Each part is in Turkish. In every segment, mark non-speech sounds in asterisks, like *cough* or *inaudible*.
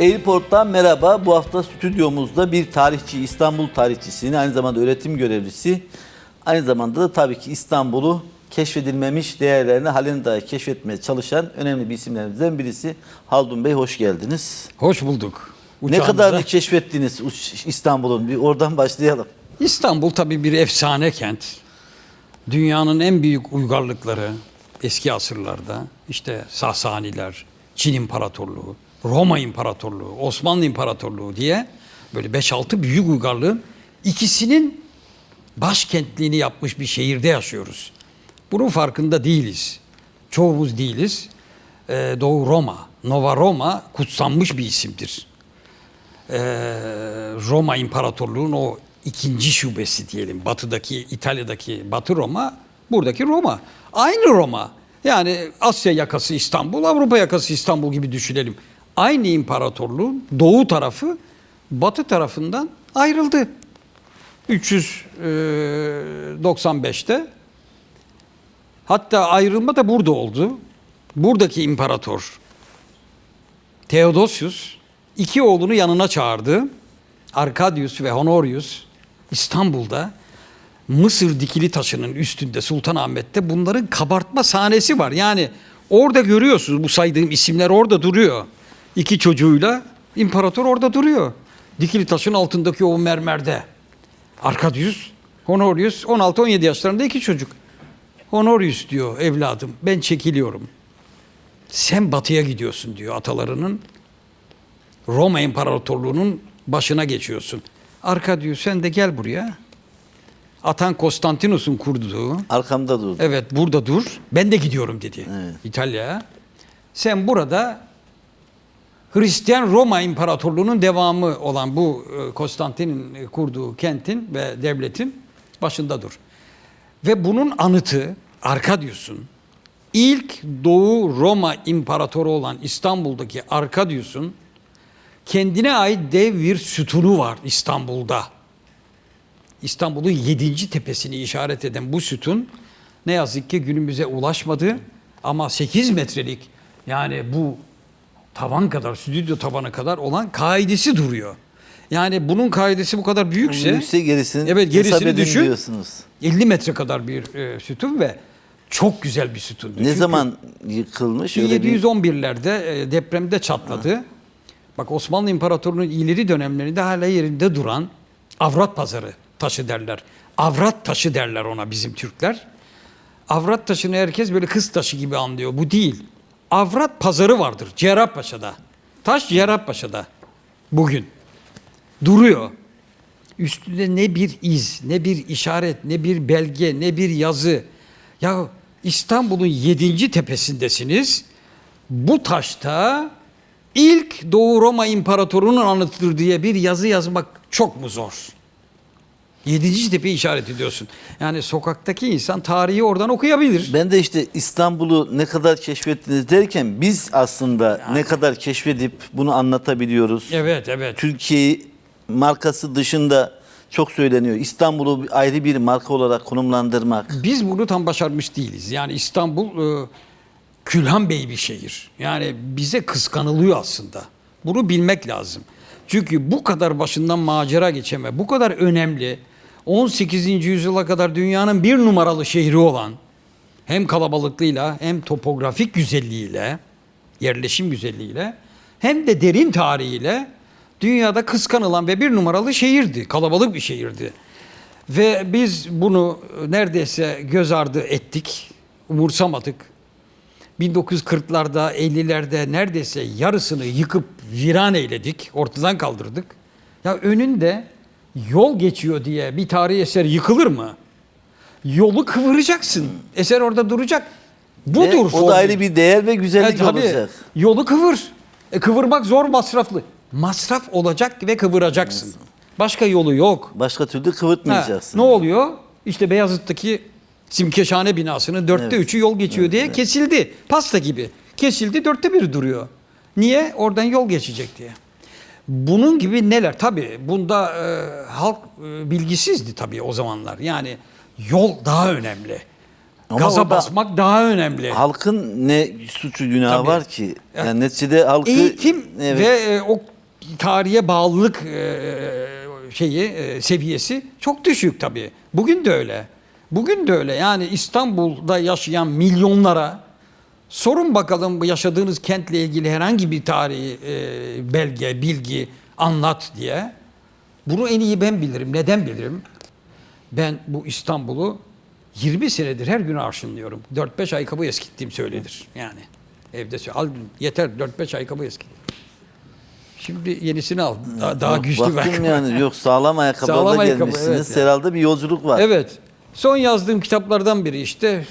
Airport'tan merhaba. Bu hafta stüdyomuzda bir tarihçi, İstanbul tarihçisini, aynı zamanda öğretim görevlisi, aynı zamanda da tabii ki İstanbul'u keşfedilmemiş değerlerini halen dahi keşfetmeye çalışan önemli bir isimlerimizden birisi. Haldun Bey hoş geldiniz. Hoş bulduk. Ne Uçağımıza. kadarını keşfettiniz uç- İstanbul'un? Bir oradan başlayalım. İstanbul tabii bir efsane kent. Dünyanın en büyük uygarlıkları eski asırlarda işte Sasaniler, Çin İmparatorluğu, Roma İmparatorluğu, Osmanlı İmparatorluğu diye böyle 5-6 büyük uygarlığın ikisinin başkentliğini yapmış bir şehirde yaşıyoruz. Bunun farkında değiliz. Çoğumuz değiliz. Ee, Doğu Roma, Nova Roma kutsanmış bir isimdir. Ee, Roma İmparatorluğu'nun o ikinci şubesi diyelim. Batıdaki, İtalya'daki Batı Roma, buradaki Roma. Aynı Roma. Yani Asya yakası İstanbul, Avrupa yakası İstanbul gibi düşünelim. Aynı imparatorluğun doğu tarafı batı tarafından ayrıldı. 395'te hatta ayrılma da burada oldu. Buradaki imparator Theodosius iki oğlunu yanına çağırdı. Arkadius ve Honorius İstanbul'da Mısır dikili taşının üstünde Sultanahmet'te bunların kabartma sahnesi var. Yani orada görüyorsunuz bu saydığım isimler orada duruyor. İki çocuğuyla imparator orada duruyor. Dikili taşın altındaki o mermerde. Arkadius, Honorius 16-17 yaşlarında iki çocuk. Honorius diyor evladım ben çekiliyorum. Sen batıya gidiyorsun diyor atalarının Roma İmparatorluğu'nun başına geçiyorsun. Arkadius sen de gel buraya. Atan Konstantinus'un kurduğu. Arkamda durdu. Evet burada dur. Ben de gidiyorum dedi. Evet. İtalya'ya. Sen burada Hristiyan Roma İmparatorluğu'nun devamı olan bu e, Konstantin'in kurduğu kentin ve devletin başında dur. Ve bunun anıtı Arkadius'un ilk Doğu Roma İmparatoru olan İstanbul'daki Arkadius'un kendine ait dev bir sütunu var İstanbul'da. İstanbul'un yedinci tepesini işaret eden bu sütun ne yazık ki günümüze ulaşmadı. Ama 8 metrelik yani bu tavan kadar, stüdyo tavanı kadar olan kaidesi duruyor. Yani bunun kaidesi bu kadar büyükse Büyükse gerisini Evet, gerisini düşün. diyorsunuz. 50 metre kadar bir e, sütun ve çok güzel bir sütun. Ne zaman yıkılmış? Öyle bir- 1711'lerde e, depremde çatladı. Bak Osmanlı İmparatorluğu'nun ileri dönemlerinde hala yerinde duran avrat pazarı taşı derler. Avrat taşı derler ona bizim Türkler. Avrat taşını herkes böyle kız taşı gibi anlıyor. Bu değil. Avrat pazarı vardır Cerrahpaşa'da. Taş Cerrahpaşa'da bugün. Duruyor. Üstünde ne bir iz, ne bir işaret, ne bir belge, ne bir yazı. Ya İstanbul'un yedinci tepesindesiniz. Bu taşta ilk Doğu Roma İmparatoru'nun anıtıdır diye bir yazı yazmak çok mu zor? Yedinci tepeyi işaret ediyorsun. Yani sokaktaki insan tarihi oradan okuyabilir. Ben de işte İstanbul'u ne kadar keşfettiniz derken biz aslında ne kadar keşfedip bunu anlatabiliyoruz. Evet, evet. Türkiye'yi markası dışında çok söyleniyor. İstanbul'u ayrı bir marka olarak konumlandırmak. Biz bunu tam başarmış değiliz. Yani İstanbul e, Külhan Bey bir şehir. Yani bize kıskanılıyor aslında. Bunu bilmek lazım. Çünkü bu kadar başından macera geçeme, bu kadar önemli, 18. yüzyıla kadar dünyanın bir numaralı şehri olan, hem kalabalıklığıyla hem topografik güzelliğiyle, yerleşim güzelliğiyle, hem de derin tarihiyle dünyada kıskanılan ve bir numaralı şehirdi. Kalabalık bir şehirdi. Ve biz bunu neredeyse göz ardı ettik, umursamadık. 1940'larda, 50'lerde neredeyse yarısını yıkıp viran eyledik, ortadan kaldırdık. Ya önünde yol geçiyor diye bir tarihi eser yıkılır mı? Yolu kıvıracaksın. Eser orada duracak. Ve Budur. o da ayrı bir değer ve güzellik E, tabii. olacak. Yolu kıvır. E, kıvırmak zor masraflı. Masraf olacak ve kıvıracaksın. Başka yolu yok. Başka türlü Ha, kıvırtmayacaksın. ne oluyor? İşte Beyazıt'taki Simkeşhane binasının dörtte Evet. üçü yol geçiyor diye kesildi. Pasta gibi. Kesildi dörtte biri duruyor. Niye? Oradan yol geçecek diye. Bunun gibi neler? Tabii bunda e, halk e, bilgisizdi tabii o zamanlar. Yani yol daha önemli. Ama Gaza orada basmak daha önemli. Halkın ne suçu günahı Tabii. var ki? Yani neticede halkı Eğitim Evet. ve e, o tarihe bağlılık e, şeyi e, seviyesi çok düşük tabii. Bugün de öyle. Bugün de öyle. Yani İstanbul'da yaşayan milyonlara sorun bakalım bu yaşadığınız kentle ilgili herhangi bir tarihi e, belge, bilgi anlat diye. Bunu en iyi ben bilirim. Neden bilirim? Ben bu İstanbul'u 20 senedir her gün arşınlıyorum. 4-5 ayakkabı eskittiğim söylenir. Yani evde al yeter 4-5 ayakkabı eskittim. Şimdi yenisini aldım. Daha, daha Yok, güçlü baktım yani yok sağlam ayakkabılarla Sağlam ayakkabı, gelmişsiniz. evet yani. Herhalde bir yolculuk var. Evet. Son yazdığım kitaplardan biri işte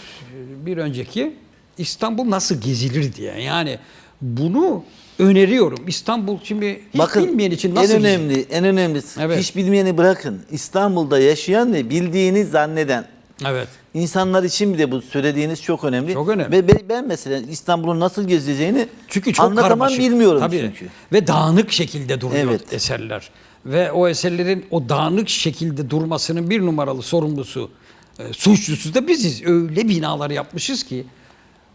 bir önceki İstanbul nasıl gezilir diye. Yani bunu öneriyorum. İstanbul şimdi hiç Bakın bilmeyen için en nasıl önemli, en önemlisi Evet. hiç bilmeyeni bırakın. İstanbul'da yaşayan ve bildiğini zanneden Evet. insanlar için bile bu söylediğiniz çok önemli. Çok önemli. Ve be- ben mesela İstanbul'un nasıl gezeceğini Çünkü çok anlatamam karmaşık. bilmiyorum Tabii. çünkü. Ve dağınık şekilde duruyor Evet. eserler. Ve o eserlerin o dağınık şekilde durmasının bir numaralı sorumlusu, e, suçlusu da biziz. Öyle binalar yapmışız ki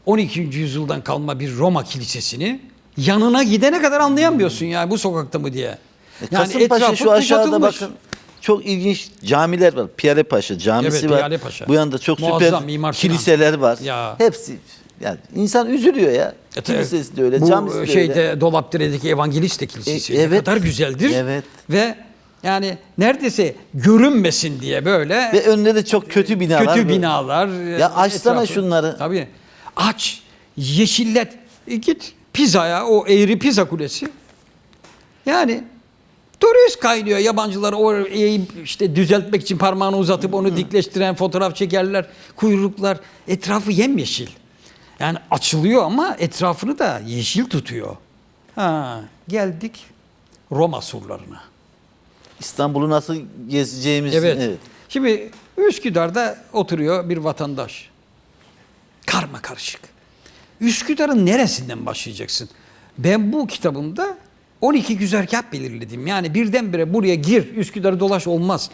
12. yüzyıldan kalma bir Roma kilisesini yanına gidene kadar anlayamıyorsun ya bu sokakta mı diye. E, Kasımpaşa etrafı şu aşağıda bakın. Çok ilginç camiler var. Piyale Paşa camisi Evet, var. Piyale Paşa. Bu yanda çok Muazzam, süper kiliseler var. Ya. Hepsi yani insan üzülüyor ya. Evet, Kilisesi de öyle, Bu camisi de şeyde öyle. Dolapdere'deki Evangeliste Kilisesi E, ne evet. kadar güzeldir. Evet. Ve yani neredeyse görünmesin diye böyle Ve önünde de çok kötü binalar. kötü binalar. Ya açsana şunları. Tabii. Aç. Yeşillet. E git pizzaya o eğri pizza kulesi. Yani turist kaynıyor. Yabancılar o eğip işte düzeltmek için parmağını uzatıp onu dikleştiren fotoğraf çekerler. Kuyruklar. Etrafı yemyeşil. Yani açılıyor ama etrafını da yeşil tutuyor. Ha, geldik Roma surlarına. İstanbul'u nasıl gezeceğimiz. Evet. Şimdi Üsküdar'da oturuyor bir vatandaş. Karma karışık. Üsküdar'ın neresinden başlayacaksın? Ben bu kitabımda 12 güzergah belirledim. Yani birdenbire buraya gir, Üsküdar'ı dolaş olmaz.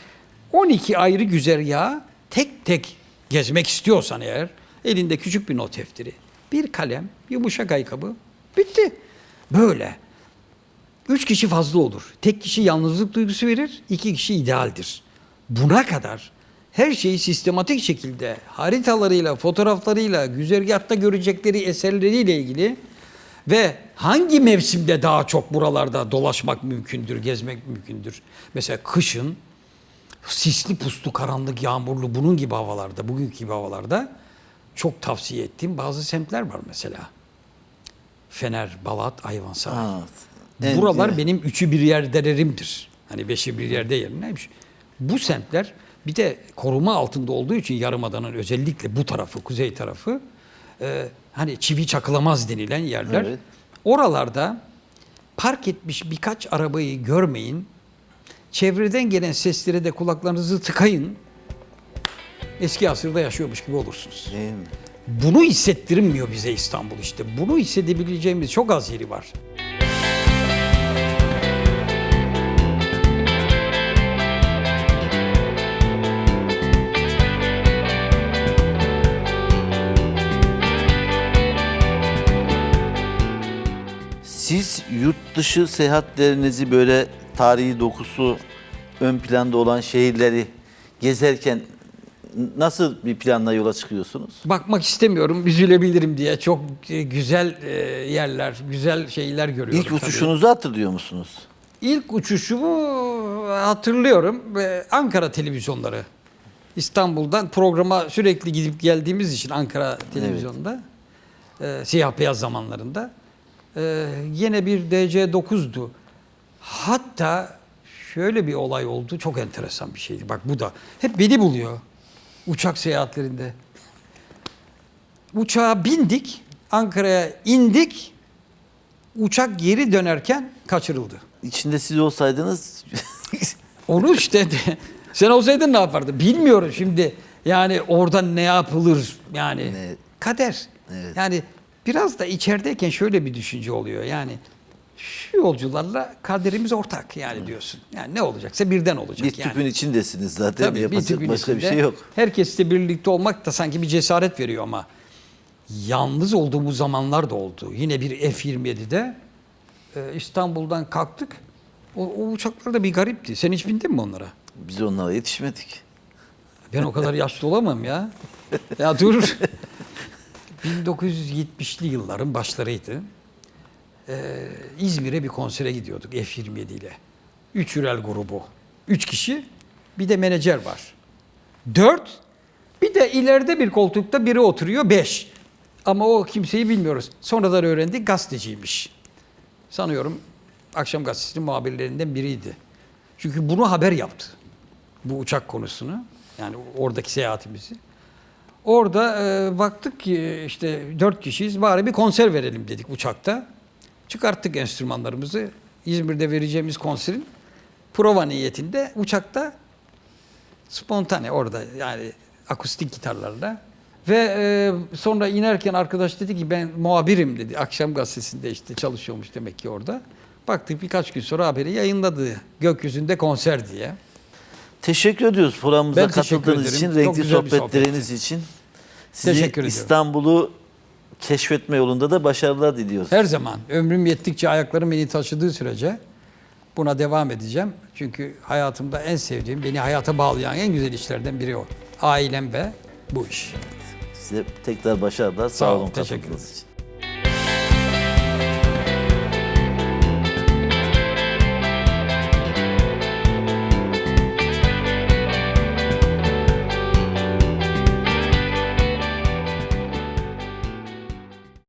12 ayrı güzergahı tek tek gezmek istiyorsan eğer elinde küçük bir not defteri, bir kalem, yumuşak ayakkabı bitti. Böyle. Üç kişi fazla olur. Tek kişi yalnızlık duygusu verir, iki kişi idealdir. Buna kadar her şeyi sistematik şekilde haritalarıyla, fotoğraflarıyla, güzergahta görecekleri eserleriyle ilgili ve hangi mevsimde daha çok buralarda dolaşmak mümkündür, gezmek mümkündür. Mesela kışın sisli puslu, karanlık, yağmurlu bunun gibi havalarda, bugünkü gibi havalarda çok tavsiye ettiğim bazı semtler var mesela. Fener, Balat, Ayvansaray. En- Buralar evet. benim üçü bir yerdelerimdir. Hani beşi bir yerde yerine. Bu semtler bir de koruma altında olduğu için Yarımada'nın özellikle bu tarafı, kuzey tarafı e, hani çivi çakılamaz denilen yerler. Evet. Oralarda park etmiş birkaç arabayı görmeyin. Çevreden gelen seslere de kulaklarınızı tıkayın. Eski asırda yaşıyormuş gibi olursunuz. Değil mi? Bunu hissettirmiyor bize İstanbul işte. Bunu hissedebileceğimiz çok az yeri var. Siz yurt dışı seyahatlerinizi böyle tarihi dokusu ön planda olan şehirleri gezerken nasıl bir planla yola çıkıyorsunuz? Bakmak istemiyorum, üzülebilirim diye çok güzel e, yerler, güzel şeyler görüyorum. İlk tabii. uçuşunuzu hatırlıyor musunuz? İlk uçuşumu hatırlıyorum. Ankara televizyonları. İstanbul'dan programa sürekli gidip geldiğimiz için Ankara televizyonda e, siyah beyaz zamanlarında e, yine bir DC-9'du. Hatta şöyle bir olay oldu. Çok enteresan bir şeydi. Bak bu da hep beni buluyor uçak seyahatlerinde. Uçağa bindik, Ankara'ya indik. Uçak geri dönerken kaçırıldı. İçinde siz olsaydınız *laughs* Onu işte de- sen olsaydın ne yapardın? Bilmiyorum şimdi. Yani orada ne yapılır? Yani Evet. kader. Evet. Yani biraz da içerideyken şöyle bir düşünce oluyor. Yani şu yolcularla kaderimiz ortak yani diyorsun. Yani ne olacaksa birden olacak bir yani. tüpün içindesiniz zaten. Tabii bir Yapacak tüpün başka bir içinde şey yok. Herkesle birlikte olmak da sanki bir cesaret veriyor ama yalnız olduğumuz zamanlar da oldu. Yine bir F-27'de e, İstanbul'dan kalktık. O, o uçaklar da bir garipti. Sen hiç bindin mi onlara? Biz onlara yetişmedik. Ben o kadar yaşlı olamam ya. Ya dur. *laughs* 1970'li yılların başlarıydı. Ee, İzmir'e bir konsere gidiyorduk F-27 ile. Üç Ürel grubu. Üç kişi. Bir de menajer var. Dört. Bir de ileride bir koltukta biri oturuyor. Beş. Ama o kimseyi bilmiyoruz. Sonradan öğrendik gazeteciymiş. Sanıyorum akşam gazetesinin muhabirlerinden biriydi. Çünkü bunu haber yaptı bu uçak konusunu. Yani oradaki seyahatimizi. Orada e, baktık ki işte dört kişiyiz bari bir konser verelim dedik uçakta. Çıkarttık enstrümanlarımızı. İzmir'de vereceğimiz konserin prova niyetinde uçakta spontane orada yani akustik gitarlarla. Ve e, sonra inerken arkadaş dedi ki ben muhabirim dedi. Akşam gazetesinde işte çalışıyormuş demek ki orada. Baktık birkaç gün sonra haberi yayınladı. Gökyüzünde konser diye. Teşekkür ediyoruz programımıza Ben katıldığınız için, renkli sohbetleriniz için. Sizi. İstanbul'u keşfetme yolunda da başarılar diliyoruz. Her zaman ömrüm yettikçe ayaklarım beni taşıdığı sürece buna devam edeceğim. Çünkü hayatımda en sevdiğim, beni hayata bağlayan en güzel işlerden biri o. Ailem ve bu iş. Size tekrar başarılar. Sağ, Sağ olun, teşekkür ederim.